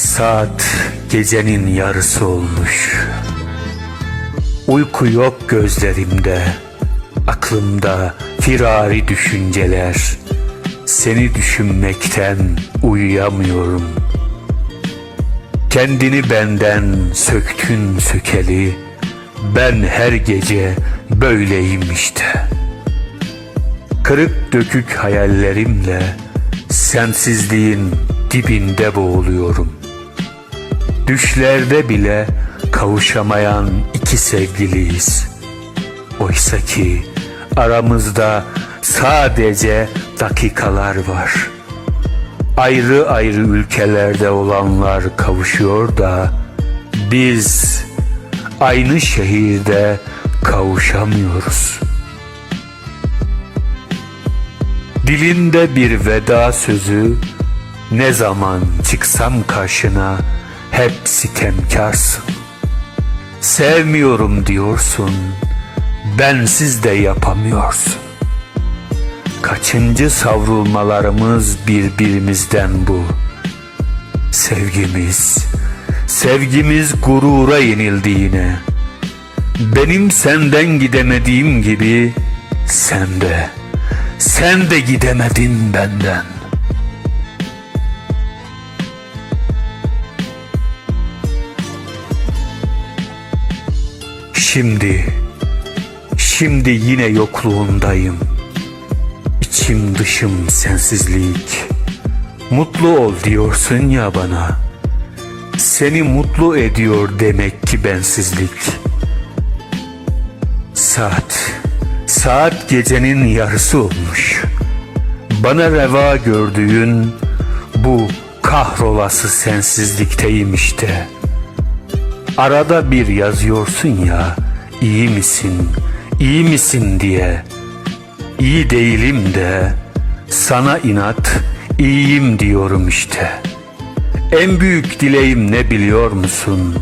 Saat gecenin yarısı olmuş. Uyku yok gözlerimde, aklımda firari düşünceler. Seni düşünmekten uyuyamıyorum. Kendini benden söktün sökeli, ben her gece böyleyim işte. Kırık dökük hayallerimle sensizliğin dibinde boğuluyorum. Düşlerde bile kavuşamayan iki sevgiliyiz. Oysa ki aramızda sadece dakikalar var. Ayrı ayrı ülkelerde olanlar kavuşuyor da biz aynı şehirde kavuşamıyoruz. Dilinde bir veda sözü ne zaman çıksam karşına hep sitemkarsın. Sevmiyorum diyorsun, bensiz de yapamıyorsun. Kaçıncı savrulmalarımız birbirimizden bu. Sevgimiz, sevgimiz gurura yenildi yine. Benim senden gidemediğim gibi sen de, sen de gidemedin benden. Şimdi, şimdi yine yokluğundayım. İçim dışım sensizlik. Mutlu ol diyorsun ya bana. Seni mutlu ediyor demek ki bensizlik. Saat, saat gecenin yarısı olmuş. Bana reva gördüğün bu kahrolası sensizlikteyim işte.'' Arada bir yazıyorsun ya iyi misin, iyi misin diye. İyi değilim de sana inat iyiyim diyorum işte. En büyük dileğim ne biliyor musun?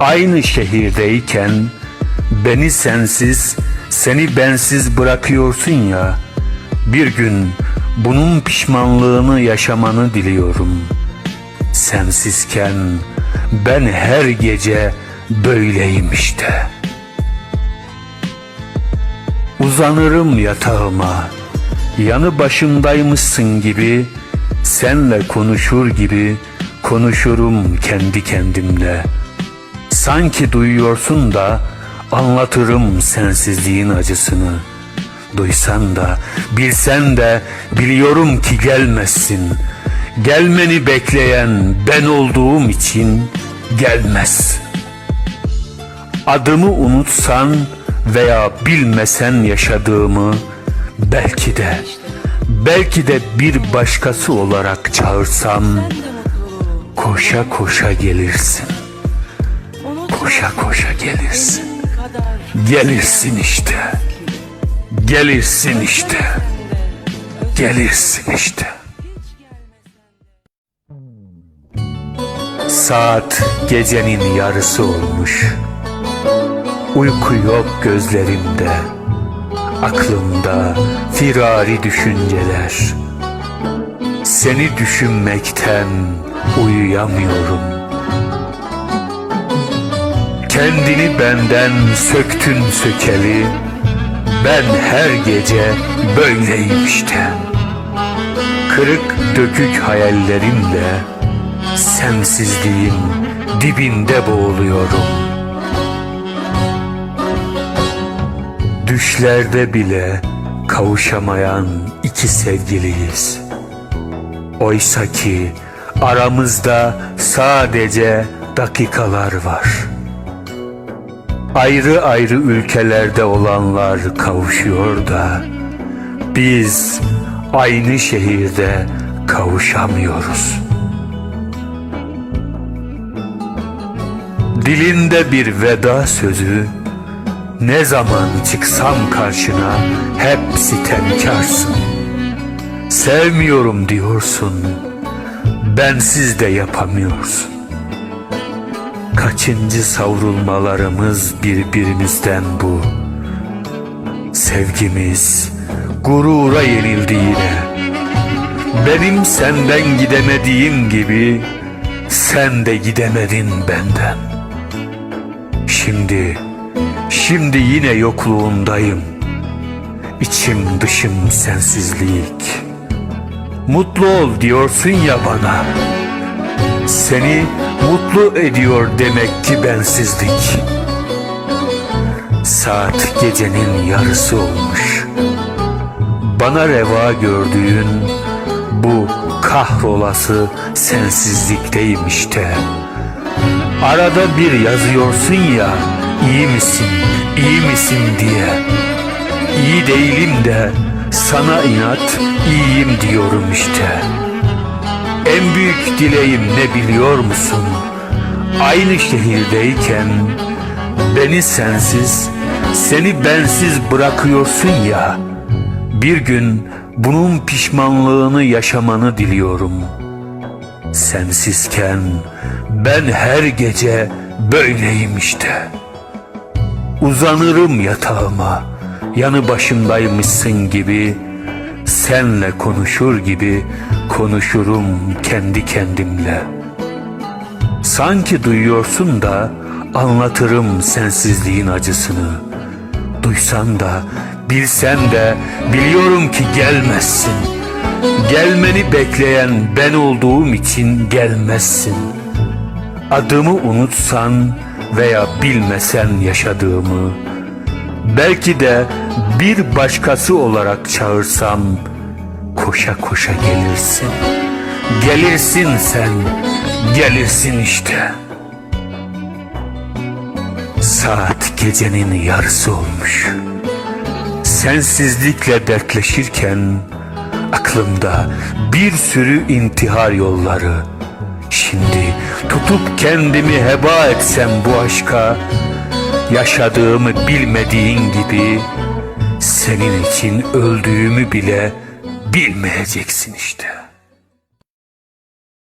Aynı şehirdeyken beni sensiz, seni bensiz bırakıyorsun ya. Bir gün bunun pişmanlığını yaşamanı diliyorum. Sensizken ben her gece böyleyim işte. Uzanırım yatağıma, yanı başımdaymışsın gibi, senle konuşur gibi konuşurum kendi kendimle. Sanki duyuyorsun da anlatırım sensizliğin acısını. Duysan da, bilsen de biliyorum ki gelmezsin.'' Gelmeni bekleyen ben olduğum için gelmez. Adımı unutsan veya bilmesen yaşadığımı belki de belki de bir başkası olarak çağırsam koşa koşa gelirsin. Koşa koşa gelirsin. Gelirsin işte. Gelirsin işte. Gelirsin işte. Saat gecenin yarısı olmuş. Uyku yok gözlerimde. Aklımda firari düşünceler. Seni düşünmekten uyuyamıyorum. Kendini benden söktün sökeli. Ben her gece böyleyim işte. Kırık dökük hayallerimle Sensizliğin dibinde boğuluyorum. Düşlerde bile kavuşamayan iki sevgiliyiz. Oysa ki aramızda sadece dakikalar var. Ayrı ayrı ülkelerde olanlar kavuşuyor da Biz aynı şehirde kavuşamıyoruz.'' Dilinde bir veda sözü Ne zaman çıksam karşına Hep sitemkarsın Sevmiyorum diyorsun Bensiz de yapamıyorsun. Kaçıncı savrulmalarımız birbirimizden bu? Sevgimiz gurura yenildi yine Benim senden gidemediğim gibi Sen de gidemedin benden. Şimdi, şimdi yine yokluğundayım. İçim dışım sensizlik. Mutlu ol diyorsun ya bana. Seni mutlu ediyor demek ki bensizlik. Saat gecenin yarısı olmuş. Bana reva gördüğün bu kahrolası sensizlikteyim işte. Arada bir yazıyorsun ya iyi misin, iyi misin diye. İyi değilim de sana inat iyiyim diyorum işte. En büyük dileğim ne biliyor musun? Aynı şehirdeyken beni sensiz, seni bensiz bırakıyorsun ya. Bir gün bunun pişmanlığını yaşamanı diliyorum. Sensizken ben her gece böyleyim işte. Uzanırım yatağıma, yanı başımdaymışsın gibi, senle konuşur gibi konuşurum kendi kendimle. Sanki duyuyorsun da anlatırım sensizliğin acısını. Duysan da bilsen de biliyorum ki gelmezsin. Gelmeni bekleyen ben olduğum için gelmezsin. Adımı unutsan veya bilmesen yaşadığımı, belki de bir başkası olarak çağırsam koşa koşa gelirsin. Gelirsin sen, gelirsin işte. Saat gecenin yarısı olmuş. Sensizlikle dertleşirken aklımda bir sürü intihar yolları. Şimdi tutup kendimi heba etsem bu aşka, yaşadığımı bilmediğin gibi senin için öldüğümü bile bilmeyeceksin işte.